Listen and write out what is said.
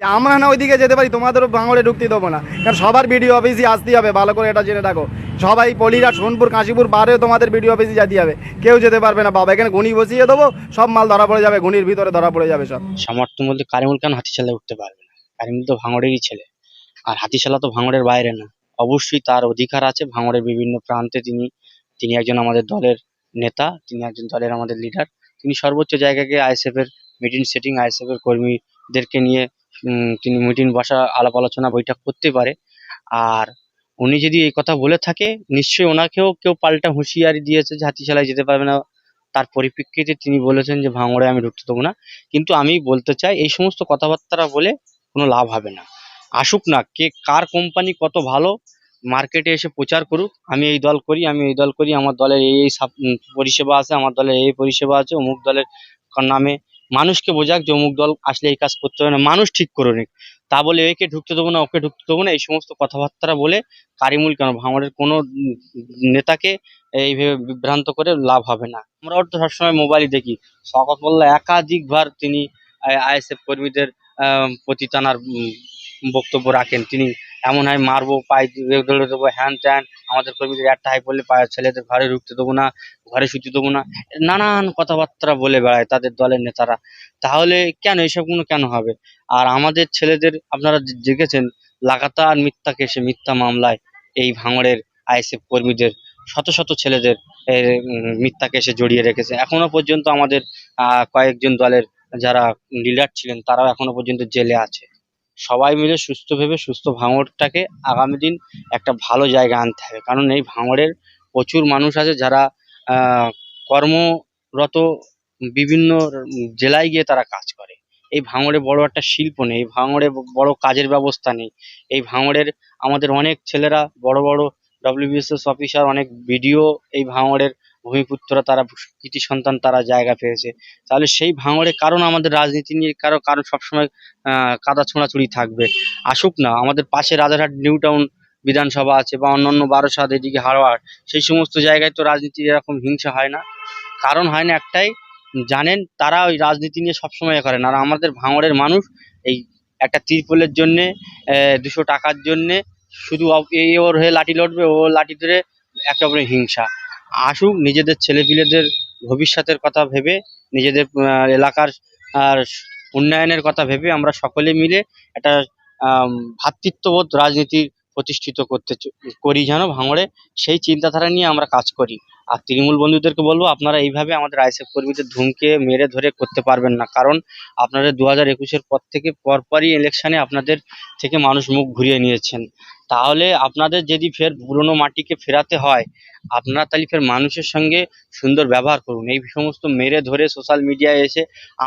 আমরা না ওইদিকে যেতে পারি, তোমাদেরও ভাঙড়ে ঢুকতে দেবো না। কারণ সবার বিডিও অফিসে আসতে হবে, ভালো করে এটা জেনে রাখো। সবাই পলিরা, সোনপুর, কাশীপুর পারেও তোমাদের বিডিও অফিসে যেতে হবে। কেউ যেতে পারবে না, বাবা, এখানে গুণি বসিয়ে দেবো, সব মাল ধরা পড়ে যাবে গুণির ভিতরে ধরা পড়ে যাবে সব। সামর্থ্য বলতে কারিমুল খান হাতিশালায় উঠতে পারবে না। কারিমুল তো ভাঙড়েরই ছেলে। আর হাতিশালা তো ভাঙড়ের বাইরে না। অবশ্যই তার অধিকার আছে, ভাঙড়ের বিভিন্ন প্রান্তে তিনি তিনি একজন আমাদের দলের নেতা, তিনি একজন দলের আমাদের লিডার তিনি সর্বোচ্চ জায়গাকে আইএসএফ এর মিটিং সেটিং আইএসএফ এর কর্মীদেরকে নিয়ে তিনি মিটিং বসা আলাপ আলোচনা, বৈঠক করতে পারে। আর উনি যদি এই কথা বলে থাকে, নিশ্চয়ই ওনাকেও কেউ পাল্টা হুঁশিয়ারি দিয়েছে যে হাতিশালায় যেতে পারবে না। তার পরিপ্রেক্ষিতে তিনি বলেছেন যে, ভাঙড়ে আমি ঢুকতে দেবো না। কিন্তু আমি বলতে চাই, এই সমস্ত কথাবার্তা বলে কোনো লাভ হবে না। আসুক না, কে, কার কোম্পানি কত ভালো, মার্কেটে এসে প্রচার করুক। আমি এই দল করি, আমি এই দল করি, আমার দলের এই এই পরিষেবা আছে, আমার দলের এই পরিষেবা আছে, অমুক দলের নামে মানুষকে বোঝাক যে অমুক দল আসলে এই কাজ করতে হবে না, মানুষ ঠিক করে নিক তা বলে একে ঢুকতে দেবো না, ওকে ঢুকতে দেবো না, এই সমস্ত কথাবার্তা বলে কারিমুল কেন? ভাঙড়ের কোনো নেতাকে এইভাবে বিভ্রান্ত করে লাভ হবে না। আমরাও তো সবসময় মোবাইলই দেখি। শকত মোল্লা একাধিকবার তিনি আইএসএফ কর্মীদের প্রতি টানার বক্তব্য রাখেন। তিনি এমন হয়, মারবো, পায়ে ধরে দেবো, হ্যান ত্যান। আমাদের কর্মীদের একটা হাই বললে পায়ে ছেলেদের ঘরে ঢুকতে দেবো না, ঘরে শুতে দেবো না। নানান কথাবার্তা বলে বেড়ায় তাদের দলের নেতারা। তাহলে কেন এসবগুলো কেন হবে? আর আমাদের ছেলেদের, আপনারা দেখেছেন, লাগাতার মিথ্যা কেসে, মিথ্যা মামলায় এই ভাঙড়ের আইএসএফ কর্মীদের, শত শত ছেলেদের মিথ্যা কেসে জড়িয়ে রেখেছে। এখনও পর্যন্ত আমাদের কয়েকজন দলের যারা লিডার ছিলেন, তারাও এখনও পর্যন্ত জেলে আছে। সবাই মিলে সুস্থ ভেবে সুস্থ ভাঙড়টাকে আগামী দিন একটা ভালো জায়গায় আনতে হবে। কারণ এই ভাঙড়ের প্রচুর মানুষ আছে যারা কর্মরত বিভিন্ন জেলায় গিয়ে তারা কাজ করে। এই ভাঙড়ে বড় একটা শিল্প নেই, এই ভাঙড়ে বড় কাজের ব্যবস্থা নেই। এই ভাঙড়ের আমাদের অনেক ছেলেরা, বড় বড় ডব্লিউবিএসএস অফিসার অনেক বিডিও এই ভাঙড়ের ভূমিপুত্ররা তারা কৃতি সন্তান তারা জায়গা পেয়েছে। তাহলে সেই ভাঙড়ে কারণ আমাদের রাজনীতি নিয়ে কারও কারণ সবসময় কাদা ছোঁড়াছুড়ি থাকবে। আসুক না, আমাদের পাশে রাজারহাট, নিউ টাউন বিধানসভা আছে বা অন্যান্য বারোসাত এদিকে হারোয়ার সেই সমস্ত জায়গায় তো রাজনীতির এরকম হিংসা হয় না। কারণ হয় না একটাই, জানেন তারা ওই রাজনীতি নিয়ে সবসময় করেন। আর আমাদের ভাঙড়ের মানুষ এই একটা তিরপলের জন্যে দুশো টাকার জন্যে শুধু এই ওর হয়ে লাঠি লড়বে, ও লাঠি ধরে একে অপরের হিংসা। আসুক, নিজেদের ছেলেপিলেদের ভবিষ্যতের কথা ভেবে, নিজেদের এলাকার, আর উন্নয়নের কথা ভেবে আমরা সকলে মিলে একটা ভ্রাতৃত্ববোধ রাজনীতি প্রতিষ্ঠিত করতে করি যেন ভাঙড়ে। সেই চিন্তাধারা নিয়ে আমরা কাজ করি। আর তৃণমূল বন্ধুদেরকে বলব, আপনারা এইভাবে আমাদের আইসএফ কর্মীদের ধুমকে মেরে ধরে করতে পারবেন না। কারণ আপনারা দু হাজার একুশের পর থেকে পরপরই ইলেকশনে আপনাদের থেকে মানুষ মুখ ঘুরিয়ে নিয়েছেন। তাহলে আপনাদের যদি ফের পুরনো মাটিকে ফেরাতে হয়, আপনারা তাহলে ফের মানুষের সঙ্গে সুন্দর ব্যবহার করুন। এই সমস্ত মেরে ধরে সোশ্যাল মিডিয়ায় এসে